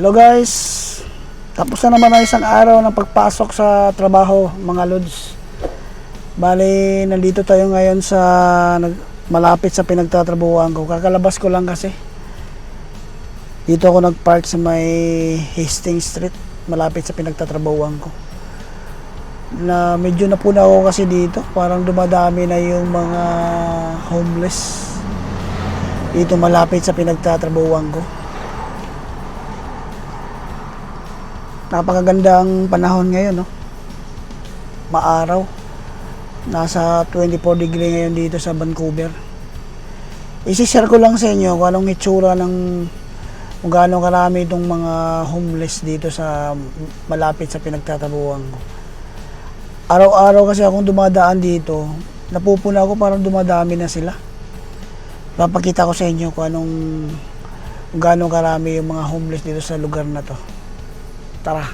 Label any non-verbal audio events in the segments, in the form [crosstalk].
Hello guys! Tapos na naman ang isang araw ng pagpasok sa trabaho mga lods. Bali, nandito tayo ngayon sa malapit sa pinagtatrabuhan ko. Kakalabas ko lang kasi. Dito ako nagpark sa may Hastings Street, malapit sa pinagtatrabuhan ko. Na medyo napuna ako kasi dito, parang dumadami na yung mga homeless. Dito malapit sa pinagtatrabuhan ko. Napakaganda ang panahon ngayon, no? Maaraw. Nasa 24 degree ngayon dito sa Vancouver. Isishare ko lang sa inyo kung anong itsura ng kung gaano karami itong mga homeless dito sa malapit sa pinagtatabuhan ko. Araw-araw kasi akong dumadaan dito, napupuna ako parang dumadami na sila. Papakita ko sa inyo kung anong kung gaano karami yung mga homeless dito sa lugar na to. Tara.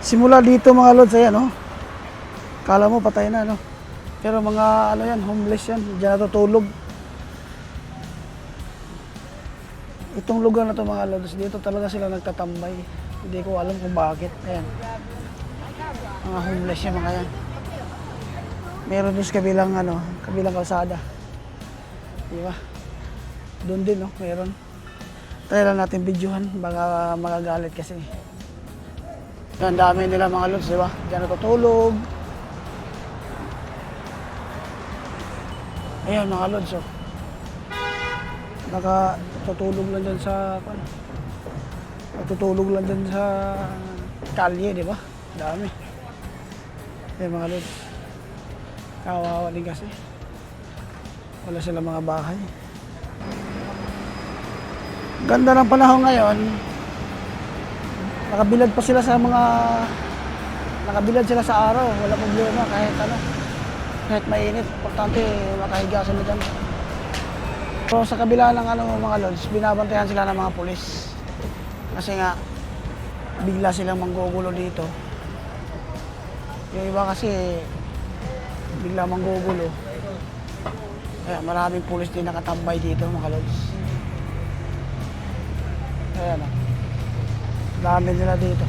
Simula dito mga lods, ayan oh. Kala mo patay na no. Pero mga ano yan, homeless yan. Diyan natutulog. Itong lugar na to mga lods, dito talaga sila nagtatambay. Hindi ko alam kung bakit. Ayan. Mga homeless yan mga yan. Meron doon sa kabilang ano, kabilang kalsada. Di ba? Doon din no, meron. Try lang natin videohan, baka magagalit kasi. Ang dami nila mga lods, di ba? Diyan natutulog. Ayan mga lods, oh. Naka tutulog lang dyan sa, ano, natutulog lang dyan sa kalye, di ba? Dami. Ayan mga lods. Kawawa din kasi. Wala sila mga bahay. Ganda ng panahon ngayon. Nakabilad pa sila sa mga nakabilad sila sa araw, wala problema kahit ano. Kahit mainit, importante makahiga sila dyan. So sa kabila ng ano mga lods, binabantayan sila ng mga pulis. Kasi nga bigla silang manggugulo dito. Yung iba kasi bigla manggugulo. Kaya maraming pulis din nakatambay dito mga lods. Ayan ah. Dami nila dito.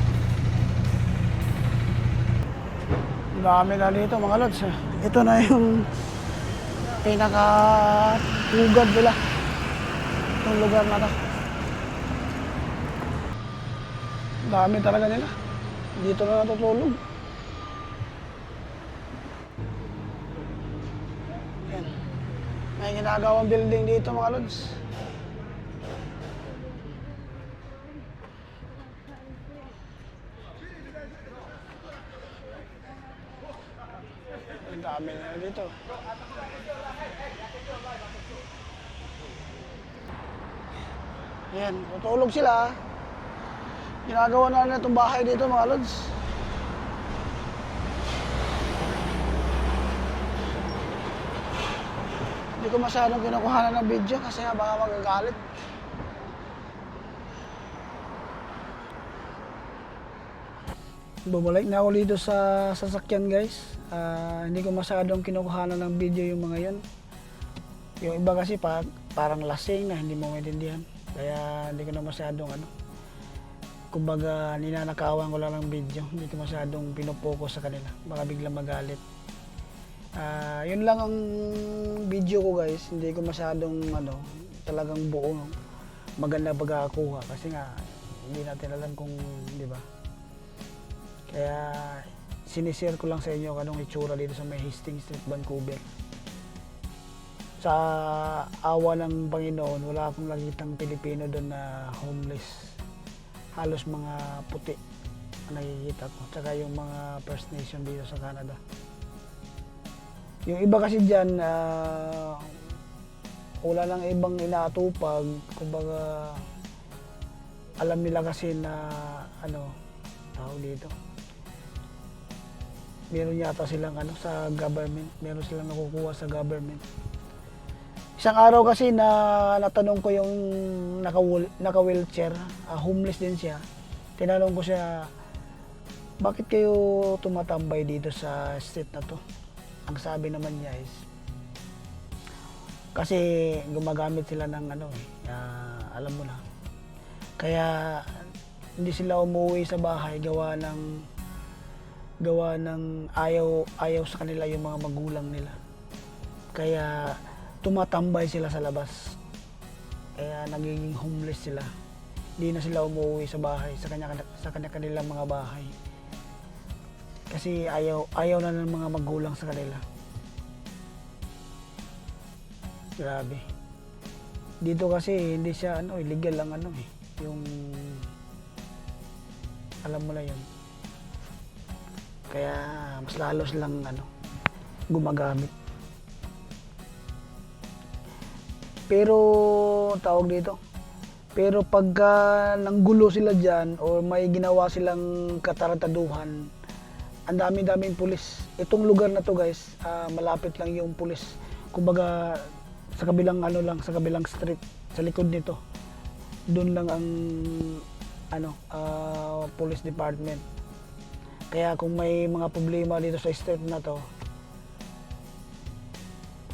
Dami na dito mga lods. ah. Ito na yung pinaka hugad nila. Itong lugar na to. Dami talaga nila. Dito na natutulog. Yan. May ginagawang building dito mga lods. Ang dami na dito. Yan, tutulog sila. Ginagawa na nila itong bahay dito mga lods. Hindi ko masyadong kinukuha ng video kasi baka magagalit. Bumalik na ako dito sa sasakyan guys. Ah, hindi ko masyadong kinukuha ng video yung mga yon. Yung iba kasi pa, parang lasing na hindi mo maintindihan. Kaya hindi ko na masyadong ano. Kumbaga ninanakawan ko lang ng video. Hindi ko masyadong pinopokus sa kanila. Baka biglang magalit. Ah, yun lang ang video ko guys. Hindi ko masyadong ano, talagang buo maganda pagkakakuha kasi nga hindi natin alam kung, di ba? Kaya sinishare ko lang sa inyo anong itsura dito sa may Hastings Street, Vancouver. Sa awa ng Panginoon, wala akong nakitang Pilipino doon na homeless. Halos mga puti ang nakikita ko. Tsaka yung mga First Nation dito sa Canada. Yung iba kasi dyan, ah, wala lang ibang inaatupag. Kumbaga, alam nila kasi na, ano, tawag dito. Meron yata silang ano sa government, meron silang nakukuha sa government. Isang araw kasi na natanong ko yung naka, naka wheelchair, homeless din siya. Tinanong ko siya, bakit kayo tumatambay dito sa street na to? Ang sabi naman niya is, kasi gumagamit sila ng ano eh, ah, alam mo na. Kaya hindi sila umuwi sa bahay gawa ng gawa ng ayaw ayaw sa kanila yung mga magulang nila. Kaya tumatambay sila sa labas. Kaya nagiging homeless sila. Hindi na sila umuwi sa bahay, sa kanya sa kanya kanilang mga bahay. Kasi ayaw ayaw na ng mga magulang sa kanila. Grabe. Dito kasi hindi siya ano, illegal lang ano eh. Yung alam mo na yun. Kaya mas lalo silang ano, gumagamit. Pero tawag dito, pero pagka nanggulo sila dyan or may ginawa silang katarataduhan, ang dami-daming pulis. Itong lugar na to guys, ah, malapit lang yung pulis. Kumbaga sa kabilang ano lang, sa kabilang street, sa likod nito. Doon lang ang ano, ah, police department. Kaya kung may mga problema dito sa street na to,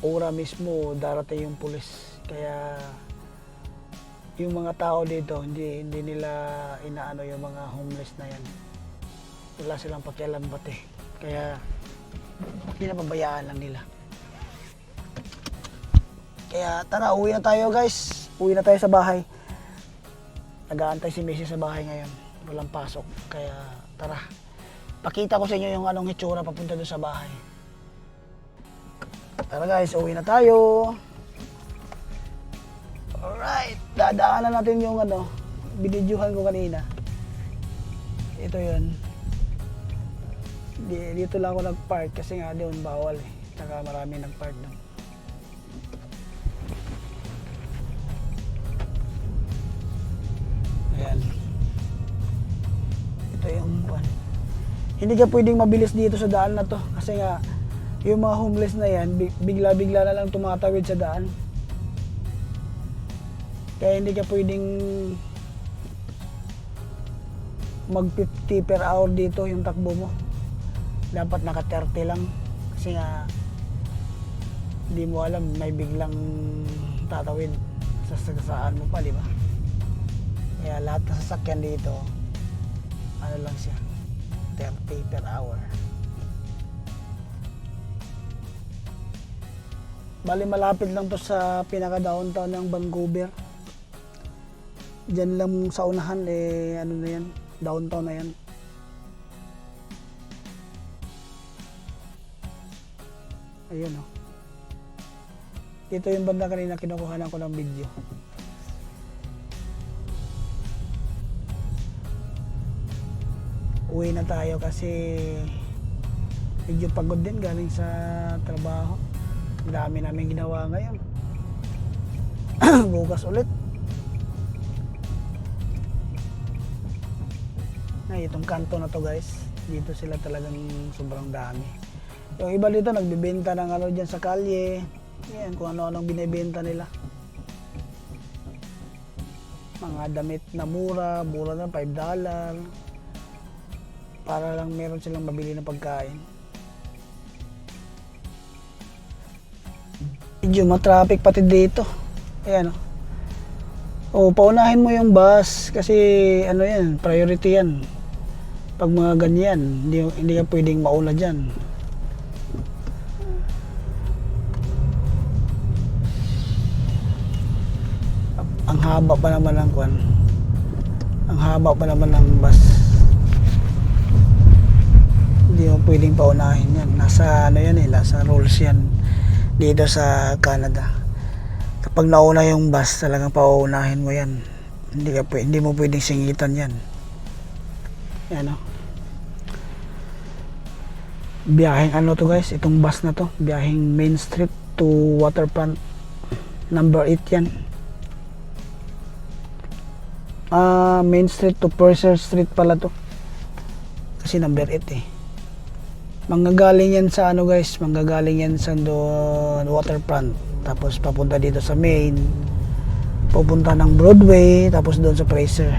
ora mismo darating yung pulis. Kaya yung mga tao dito, hindi hindi nila inaano yung mga homeless na yan. Wala silang pakialam bate. Kaya pinapabayaan lang nila. Kaya tara, uwi na tayo guys. Uwi na tayo sa bahay. Nag-aantay si Missy sa bahay ngayon. Walang pasok. Kaya tara. Pakita ko sa inyo yung anong hitsura papunta doon sa bahay. Tara guys, uwi na tayo. Alright, dadaanan natin yung ano, binidyohan ko kanina. Ito yun. Di, dito lang ako nag-park kasi nga doon bawal eh. Saka marami nag-park doon. Ayan. Ito yung one. Hindi ka pwedeng mabilis dito sa daan na to kasi nga yung mga homeless na yan, bi- bigla-bigla na lang tumatawid sa daan. Kaya hindi ka pwedeng mag 50 per hour dito yung takbo mo. Dapat naka 30 lang. Kasi nga, hindi mo alam, may biglang tatawid sa sagasaan mo pa, di ba? Kaya lahat ng sasakyan dito, ano lang siya, 30 per hour. Bali malapit lang to sa pinaka downtown ng Vancouver. Diyan lang sa unahan eh ano na yan, downtown na yan. Ayun oh. Ito yung banda kanina kinukuha ko ng video. Uwi na tayo kasi medyo pagod din galing sa trabaho. Ang dami namin ginawa ngayon. [clears throat] Bukas ulit. Ay, itong kanto na to guys. Dito sila talagang sobrang dami. Yung iba dito nagbibenta ng ano dyan sa kalye. Yan, kung ano-anong binibenta nila. Mga damit na mura, mura na 5 dollar. Para lang meron silang mabili na pagkain. Medyo matraffic pati dito. Ayan o. Oh. paunahin mo yung bus kasi ano yan, priority yan. Pag mga ganyan, hindi, hindi ka pwedeng mauna dyan. Ang haba pa naman ng kwan. Ang haba pa naman ng bus. Hindi mo pwedeng paunahin yan. Nasa ano yan eh, nasa rules yan dito sa Canada. Kapag nauna yung bus, talagang pauunahin mo yan. Hindi, ka, hindi mo pwedeng singitan yan. Yan o. Biyaheng ano to guys, itong bus na to. Biyaheng Main Street to Waterfront. Number 8 yan. Ah, Main Street to Purser Street pala to. Kasi number 8 eh. Manggagaling yan sa ano guys, manggagaling yan sa doon waterfront. Tapos papunta dito sa main. Pupunta ng Broadway, tapos doon sa Fraser.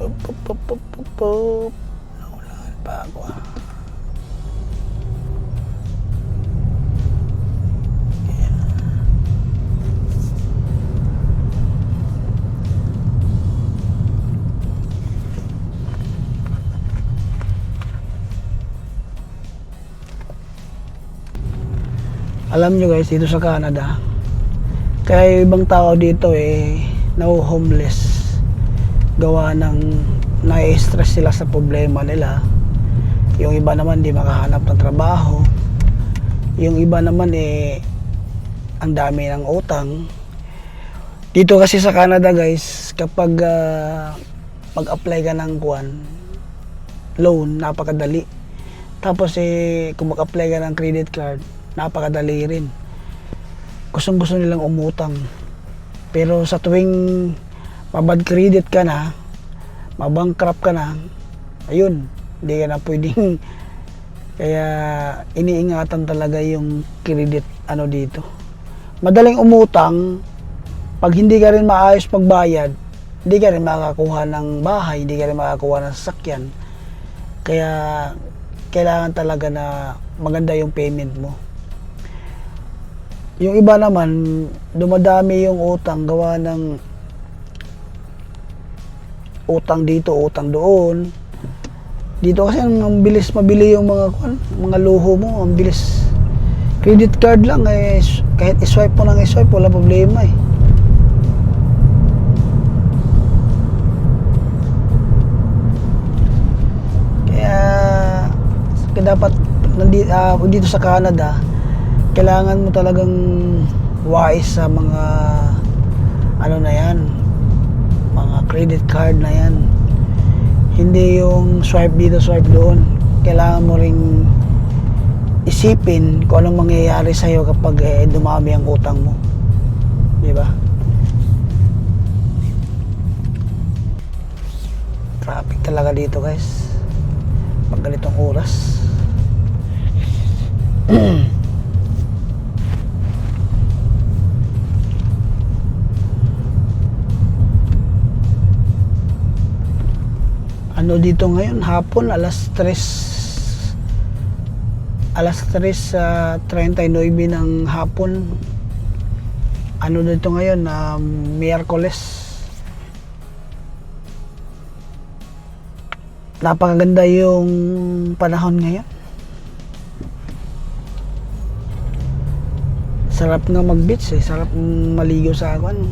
Up, up, up, up. Naulan Alam nyo guys, dito sa Canada, kaya ibang tao dito eh, no homeless. Gawa ng nai-stress sila sa problema nila. Yung iba naman di makahanap ng trabaho. Yung iba naman eh, ang dami ng utang. Dito kasi sa Canada guys, kapag ah, mag-apply ka ng kuan, loan, napakadali. Tapos eh, kung mag-apply ka ng credit card, napakadali rin. Gustong gusto nilang umutang. Pero sa tuwing mabad credit ka na, mabankrupt ka na, ayun, hindi ka na pwedeng [laughs] kaya iniingatan talaga yung credit ano dito. Madaling umutang, pag hindi ka rin maayos magbayad, hindi ka rin makakakuha ng bahay, hindi ka rin makakakuha ng sasakyan. Kaya kailangan talaga na maganda yung payment mo. Yung iba naman, dumadami yung utang gawa ng utang dito, utang doon. Dito kasi ang, bilis mabili yung mga mga luho mo, ang bilis. Credit card lang eh kahit i-swipe mo nang i-swipe wala problema eh. Kaya, kaya dapat nandi, ah, dito sa Canada, kailangan mo talagang wise sa mga ano na yan, mga credit card na yan. Hindi yung swipe dito, swipe doon. Kailangan mo ring isipin kung anong mangyayari sa'yo kapag eh, dumami ang utang mo. Di ba? Traffic talaga dito guys. Pag ganitong oras. [clears throat] ano dito ngayon? Hapon alas 3 alas 3 sa 39 ng hapon. Ano dito ngayon? Um, Miyerkules. Napakaganda yung panahon ngayon. Sarap nga mag beach eh. Sarap maligo sa akin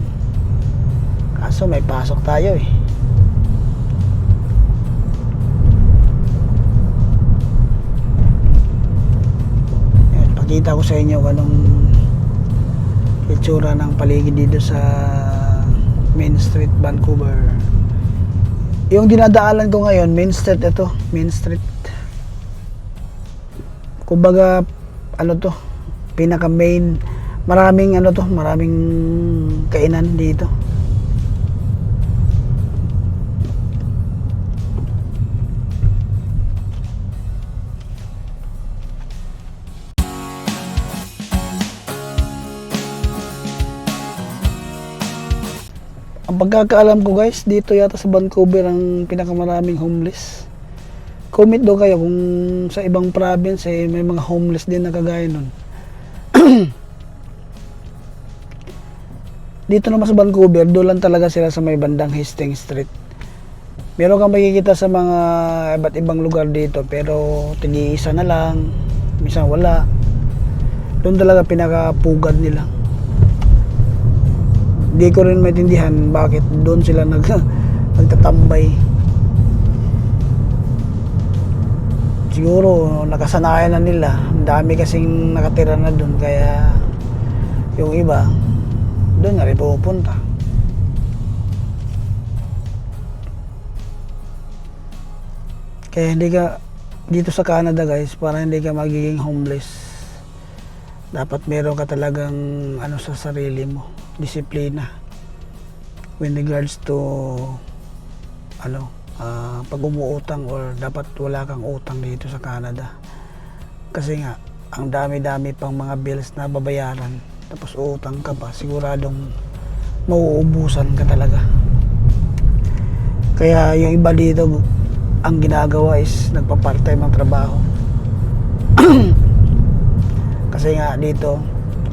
kaso may pasok tayo eh Ayan, pakita ko sa inyo anong itsura ng paligid dito sa Main Street, Vancouver. Yung dinadaanan ko ngayon, Main Street ito, Main Street. Kumbaga, ano to, pinaka main, maraming ano to, maraming kainan dito. Pagkakaalam ko guys, dito yata sa Vancouver ang pinakamaraming homeless. Comment daw kayo kung sa ibang province eh, may mga homeless din na kagaya nun. [clears throat] dito naman sa Vancouver, doon lang talaga sila sa may bandang Hastings Street. Meron kang makikita sa mga iba't ibang lugar dito pero tiniisa na lang, minsan wala. Doon talaga pinakapugad nila di ko rin maintindihan bakit doon sila nag [laughs] nagtatambay. Siguro nakasanayan na nila. Ang dami kasing nakatira na doon kaya yung iba doon na rin pupunta. Kaya hindi ka dito sa Canada guys para hindi ka magiging homeless dapat meron ka talagang ano sa sarili mo disiplina. When regards to ano ah, pag umuutang or dapat wala kang utang dito sa Canada. Kasi nga ang dami-dami pang mga bills na babayaran tapos utang ka pa siguradong mauubusan ka talaga. Kaya yung iba dito ang ginagawa is nagpa-part-time ang trabaho. [clears throat] Kasi nga dito,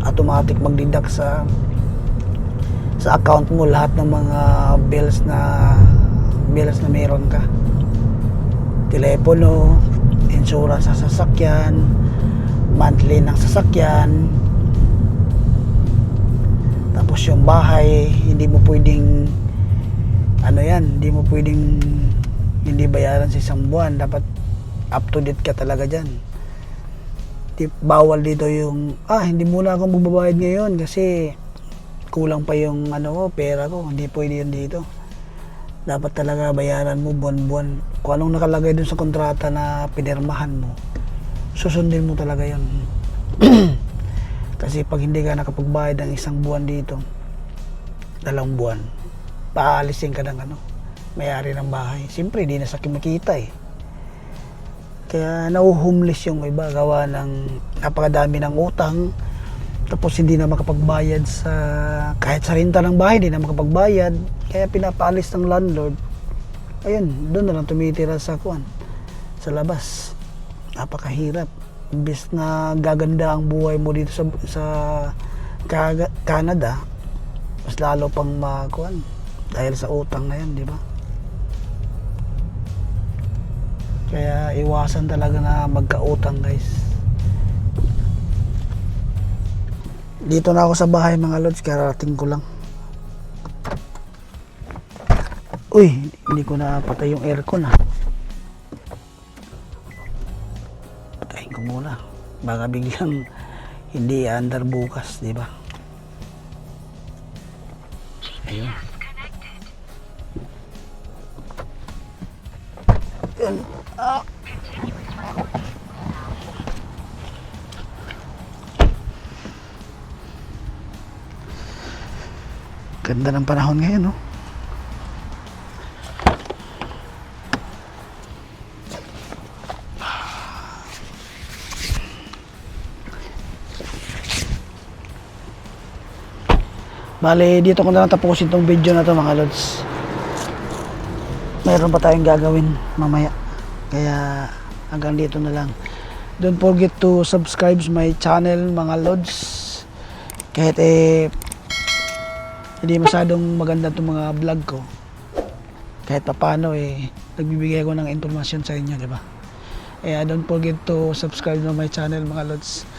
automatic magdidak sa sa account mo lahat ng mga bills na bills na meron ka. Telepono, insurance sa sasakyan, monthly ng sasakyan, tapos yung bahay, hindi mo pwedeng ano yan, hindi mo pwedeng hindi bayaran sa isang buwan. Dapat up to date ka talaga dyan. Di, bawal dito yung, ah, hindi muna akong bubabayad ngayon kasi kulang pa yung ano ko, pera ko. Hindi pwede yun dito. Dapat talaga bayaran mo buwan-buwan. Kung anong nakalagay dun sa kontrata na pinirmahan mo, susundin mo talaga yun. [clears throat] Kasi pag hindi ka nakapagbayad ng isang buwan dito, dalawang buwan, paalisin ka ng ano, may-ari ng bahay. Siyempre, hindi na sa kumikita eh. Kaya nauhomeless yung iba, gawa ng napakadami ng utang, tapos hindi na makapagbayad sa, kahit sa renta ng bahay, hindi na makapagbayad, kaya pinapaalis ng landlord. Ayun, doon na lang tumitira sa kuan, sa labas. Napakahirap. Imbes na gaganda ang buhay mo dito sa, sa Canada, mas lalo pang makuan dahil sa utang na yan, di ba? Kaya iwasan talaga na magkautang, guys. Dito na ako sa bahay mga lods, karating ko lang. Uy, hindi ko na patay yung aircon ah. Patayin ko muna. Baka biglang hindi andar bukas, di ba? Ayun. Ganda ng panahon ngayon, no? Bale, dito ko na lang tapusin tong video na to mga lods. Mayroon pa tayong gagawin mamaya. Kaya hanggang dito na lang. Don't forget to subscribe my channel mga lods. Kahit eh hindi masyadong maganda itong mga vlog ko. Kahit pa paano eh nagbibigay ako ng informasyon sa inyo, di ba? Kaya don't forget to subscribe to my channel mga lods.